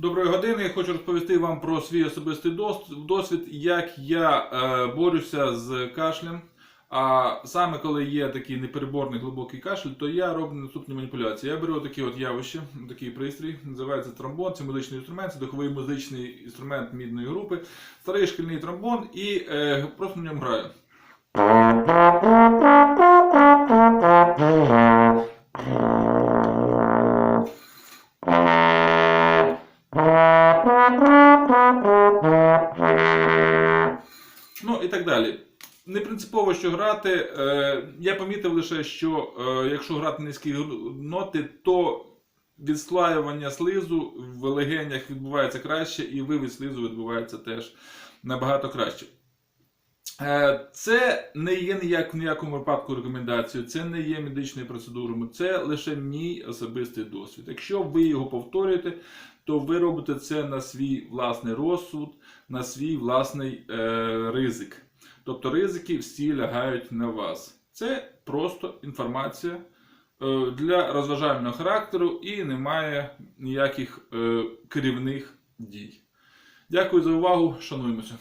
Доброї години. Я хочу розповісти вам про свій особистий досвід, як я е, борюся з кашлем. А саме коли є такий непереборний глибокий кашель, то я роблю наступні маніпуляції. Я беру такі от явище, такий пристрій, називається тромбон, це музичний інструмент, це духовий музичний інструмент мідної групи, старий шкільний тромбон і е, просто на ньому граю. Ну і так далі. Не принципово, що грати. Е, я помітив лише, що е, якщо грати низькі ноти, то відслаювання слизу в легенях відбувається краще, і вивід слизу відбувається теж набагато краще. Е, Це не є ніяк, в ніякому випадку рекомендацією, це не є медичною процедурою, це лише мій особистий досвід. Якщо ви його повторюєте, то ви робите це на свій власний розсуд, на свій власний е, ризик. Тобто ризики всі лягають на вас. Це просто інформація е, для розважального характеру і немає ніяких е, керівних дій. Дякую за увагу, шануємося.